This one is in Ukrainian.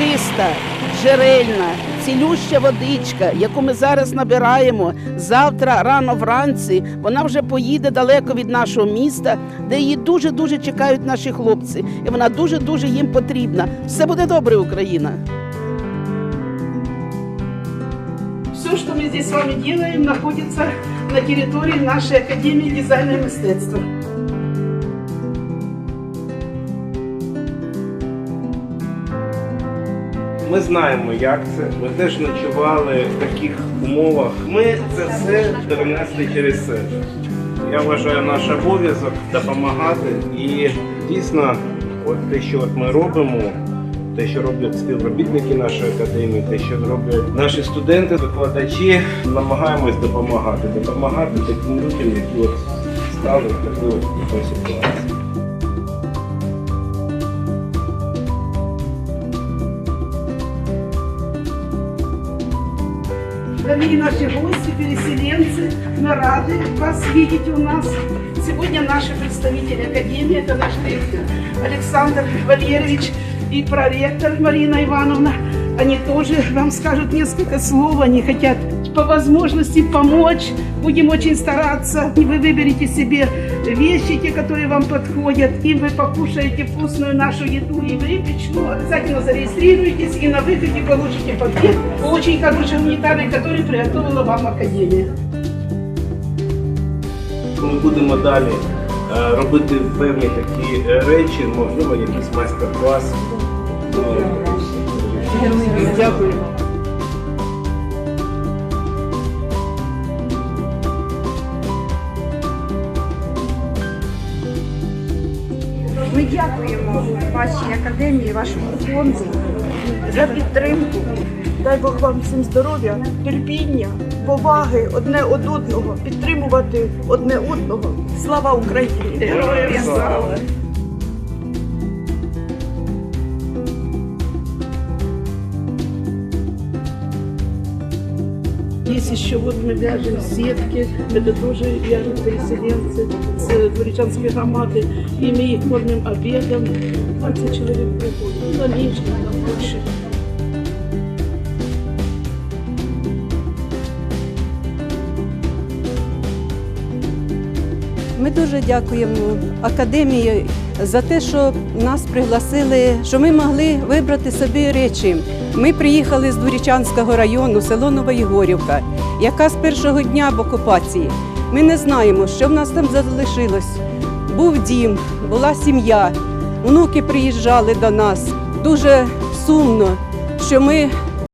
чиста, джерельна, цілюща водичка, яку ми зараз набираємо завтра рано вранці, вона вже поїде далеко від нашого міста, де її дуже дуже чекають наші хлопці, і вона дуже дуже їм потрібна. Все буде добре, Україна. Все, что мы здесь с вами делаем, находится на территории нашей Академии дизайна и мистецтва. Ми знаємо, як це. Ми теж ночували в таких умовах. Ми це все перенесли через себе. Я вважаю наш обов'язок допомагати. І дійсно, от те, що от ми робимо, те, що роблять співробітники нашої академії, те, що роблять наші студенти, викладачі, намагаємось допомагати, допомагати таким людям, які от стали в таку от Дорогие наши гости, переселенцы, мы рады вас видеть у нас. Сегодня наши представители Академии, это наш ректор Александр Валерьевич и проректор Марина Ивановна. Они тоже вам скажут несколько слов, они хотят по возможности помочь. Будем очень стараться. Вы выберете себе вещи, те, которые вам подходят, и вы покушаете вкусную нашу еду и выпечку. Обязательно зарегистрируйтесь и на выходе получите пакет очень хороший гуманитарный, который приготовила вам Академия. Ми будемо далі робити певні такі е, речі, можливо, якийсь майстер-клас. Дякую. Ми дякуємо вашій академії, вашому фонду за підтримку. Дай Бог вам всім здоров'я, терпіння, поваги одне од одного, підтримувати одне одного. Слава Україні! Героям слава! Есть еще вот мы вяжем сетки, это тоже вяжут переселенцы с Дворечанской громады, и мы их кормим обедом. 20 человек приходит, ну, меньше, там больше. Ми дуже дякуємо академії за те, що нас пригласили, що ми могли вибрати собі речі. Ми приїхали з Дворічанського району, село Новоєгорівка, яка з першого дня в окупації. Ми не знаємо, що в нас там залишилось. Був дім, була сім'я, внуки приїжджали до нас. Дуже сумно, що ми